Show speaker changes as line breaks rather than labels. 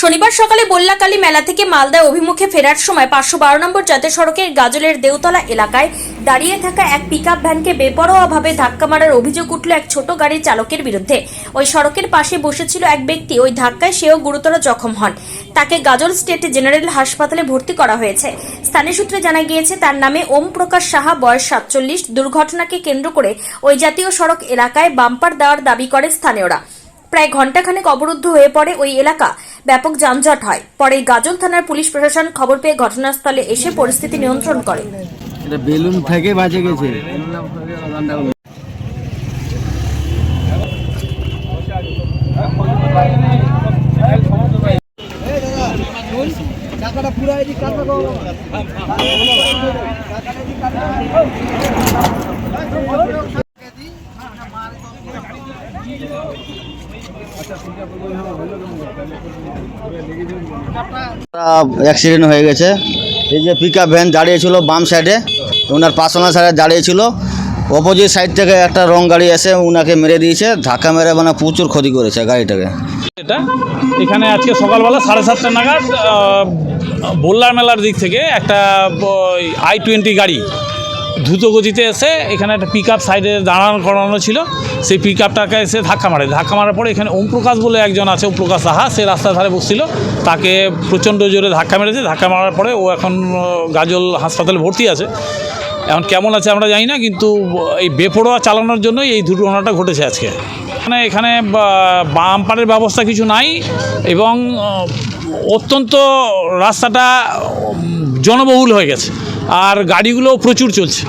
শনিবার সকালে বল্লাকালী মেলা থেকে মালদায় অভিমুখে ফেরার সময় পাঁচশো বারো নম্বর জাতীয় সড়কের গাজলের দেউতলা এলাকায় দাঁড়িয়ে থাকা এক পিকআপ ভ্যানকে বেপরোয়াভাবে ধাক্কা মারার অভিযোগ উঠল এক ছোট গাড়ির চালকের বিরুদ্ধে। ওই সড়কের পাশে বসেছিল এক ব্যক্তি। ওই ধাক্কায় সেও গুরুতর জখম হন। তাকে গাজল স্টেট জেনারেল হাসপাতালে ভর্তি করা হয়েছে। স্থানীয় সূত্রে জানা গিয়েছে, তার নামে ওম প্রকাশ সাহা, বয়স সাতচল্লিশ। দুর্ঘটনাকে কেন্দ্র করে ওই জাতীয় সড়ক এলাকায় বাম্পার দেওয়ার দাবি করে স্থানীয়রা। প্রায় ঘন্টাখানেক অবরুদ্ধ হয়ে পড়ে ওই এলাকা। ব্যাপক যানজট হয়। পরে গাজল থানার পুলিশ প্রশাসন খবর পেয়ে ঘটনাস্থলে এসে পরিস্থিতি নিয়ন্ত্রণ করে।
বেলুন থেকে বাঁচে গেছে। অ্যাক্সিডেন্ট হয়ে গেছে। এই যে পিক আপ ভ্যান দাঁড়িয়েছিল বাম সাইডে ওনার পার্সোনাল সাইডে দাঁড়িয়েছিল। অপোজিট সাইড থেকে একটা রং গাড়ি এসে ওনাকে মেরে দিয়েছে, ধাক্কা মেরে মানে প্রচুর ক্ষতি করেছে গাড়িটাকে।
এটা এখানে আজকে সকালবেলা সাড়ে সাতটা নাগাদ বোল্লার মেলার দিক থেকে একটা আই টোয়েন্টি গাড়ি দ্রুত গতিতে এসে এখানে একটা পিক আপ সাইডে দাঁড়ানো করানো ছিল। সেই পিক আপটাকে এসে ধাক্কা মারে। ধাক্কা মারার পরে এখানে ওমপ্রকাশ বলে একজন আছে, ওমপ্রকাশ সাহা, সে রাস্তার ধারে বসছিল। তাকে প্রচণ্ড জোরে ধাক্কা মেরেছে। ধাক্কা মারার পরে ও এখন গাজল হাসপাতালে ভর্তি আছে। এখন কেমন আছে আমরা জানি না, কিন্তু এই বেপরোয়া চালানোর জন্যই এই দুর্ঘটনাটা ঘটেছে আজকে। মানে এখানে বাম্পারের ব্যবস্থা কিছু নাই এবং অত্যন্ত রাস্তাটা জনবহুল হয়ে গেছে। আর গাড়িগুলোও প্রচুর চলছে।